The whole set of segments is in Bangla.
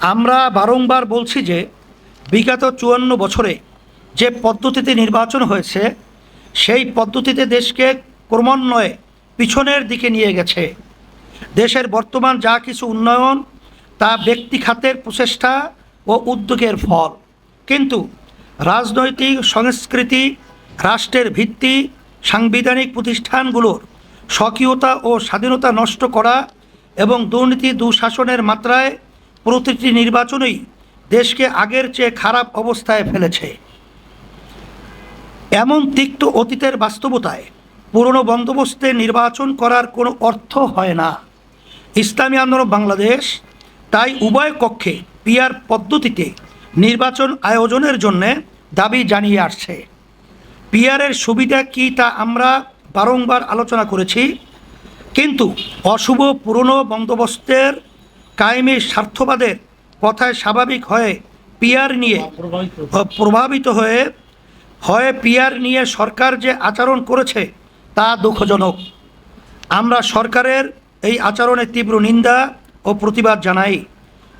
আমরা বারংবার বলছি যে, বিগত চুয়ান্ন বছরে যে পদ্ধতিতে নির্বাচন হয়েছে, সেই পদ্ধতিতে দেশকে ক্রমান্বয়ে পিছনের দিকে নিয়ে গেছে। দেশের বর্তমান যা কিছু উন্নয়ন, তা ব্যক্তি খাতের প্রচেষ্টা ও উদ্যোগের ফল। কিন্তু রাজনৈতিক, সংস্কৃতি, রাষ্ট্রের ভিত্তি, সাংবিধানিক প্রতিষ্ঠানগুলোর স্বকীয়তা ও স্বাধীনতা নষ্ট করা এবং দুর্নীতি, দুঃশাসনের মাত্রায় প্রতিটি নির্বাচনেই দেশকে আগের চেয়ে খারাপ অবস্থায় ফেলেছে। এমন তিক্ত অতীতের বাস্তবতায় পুরনো বন্দোবস্তে নির্বাচন করার কোনো অর্থ হয় না। ইসলামী আন্দোলন বাংলাদেশ তাই উভয় কক্ষে পিয়ার পদ্ধতিতে নির্বাচন আয়োজনের জন্য দাবি জানিয়ে আসছে। পিয়ারের সুবিধা কী তা আমরা বারংবার আলোচনা করেছি, কিন্তু অশুভ পুরনো বন্দোবস্তের কায়েমের স্বার্থবাদের কথায় স্বাভাবিক হয়ে পিয়ার নিয়ে প্রভাবিত হয়ে হয়ে পিয়ার নিয়ে সরকার যে আচরণ করেছে তা দুঃখজনক। আমরা সরকারের এই আচরণের তীব্র নিন্দা ও প্রতিবাদ জানাই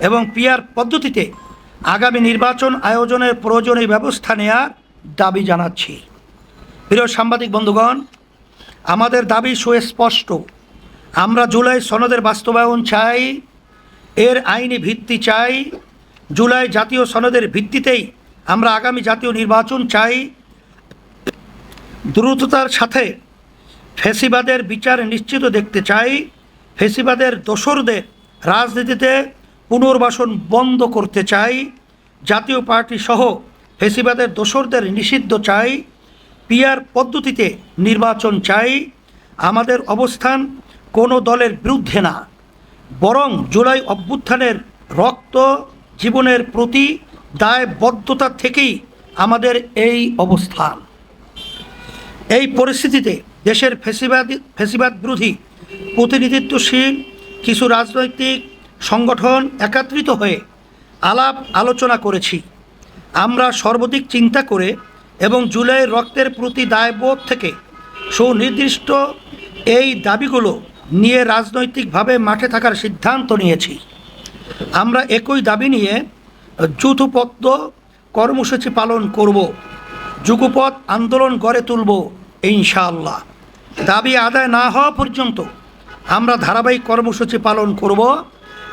এবং পিয়ার পদ্ধতিতে আগামী নির্বাচন আয়োজনের প্রয়োজনীয় ব্যবস্থা নেওয়ার দাবি জানাচ্ছি। প্রিয় সাংবাদিক বন্ধুগণ, আমাদের দাবি সুস্পষ্ট। আমরা জুলাই সনদের বাস্তবায়ন চাই। এর আইনি ভিত্তি চাই। জুলাই জাতীয় সনদের ভিত্তিতেই আমরা আগামী জাতীয় নির্বাচন চাই। দ্রুততার সাথে ফেসিবাদের বিচার নিশ্চিত দেখতে চাই। ফেসিবাদের দোসরদের রাজনীতিতে পুনর্বাসন বন্ধ করতে চাই। জাতীয় পার্টি সহ ফেসিবাদের দোসরদের নিষিদ্ধ চাই। পিয়ার পদ্ধতিতে নির্বাচন চাই। আমাদের অবস্থান কোনো দলের বিরুদ্ধে না। বরং জুলাই অভ্যুত্থানের রক্ত জীবনের প্রতি দায়বদ্ধতা থেকেই আমাদের এই অবস্থান। এই পরিস্থিতিতে দেশের ফেসিবাদ ফেসিবাদ বিরোধী প্রতিনিধিত্বশীল কিছু রাজনৈতিক সংগঠন একত্রিত হয়ে আলাপ আলোচনা করেছি। আমরা সর্বাধিক চিন্তা করে এবং জুলাইয়ের রক্তের প্রতি দায়বোধ থেকে সুনির্দিষ্ট এই দাবিগুলো নিয়ে রাজনৈতিকভাবে মাঠে থাকার সিদ্ধান্ত নিয়েছি। আমরা একই দাবি নিয়ে যৌথপদ্য কর্মসূচি পালন করব যুগপথ আন্দোলন গড়ে তুলব, ইনশাআল্লাহ। দাবি আদায় না হওয়া পর্যন্ত আমরা ধারাবাহিক কর্মসূচি পালন করব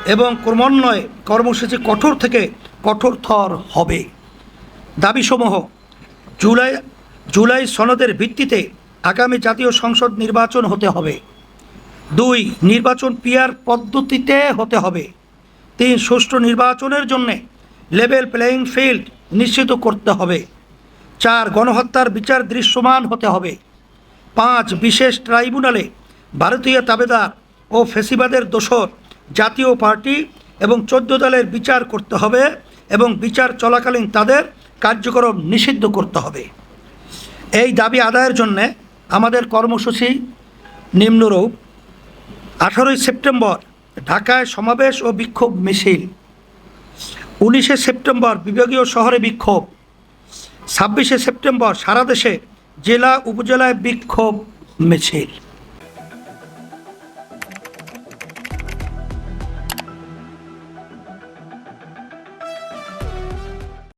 এবং ক্রমান্বয়ে কর্মসূচি কঠোর থেকে কঠোরতর হবে। দাবিসমূহ জুলাই জুলাই সনদের ভিত্তিতে আগামী জাতীয় সংসদ নির্বাচন হতে হবে। দুই, নির্বাচন পিয়ার পদ্ধতিতে হতে হবে। তিন, সুষ্ঠু নির্বাচনের জন্য লেভেল প্লেয়িং ফিল্ড নিশ্চিত করতে হবে। চার, গণহত্যার বিচার দৃশ্যমান হতে হবে। পাঁচ, বিশেষ ট্রাইব্যুনালে ভারতীয় তাবেদার ও ফেসিবাদের দোসর জাতীয় পার্টি এবং চোদ্দ দলের বিচার করতে হবে এবং বিচার চলাকালীন তাদের কার্যক্রম নিষিদ্ধ করতে হবে। এই দাবি আদায়ের জন্যে আমাদের কর্মসূচি নিম্নরূপ। আঠারোই সেপ্টেম্বর ঢাকায় সমাবেশ ও বিক্ষোভ মিছিল। উনিশে সেপ্টেম্বর বিভাগীয় শহরে বিক্ষোভ। ছাব্বিশে সেপ্টেম্বর সারা দেশে জেলা, উপজেলায় বিক্ষোভ মিছিল।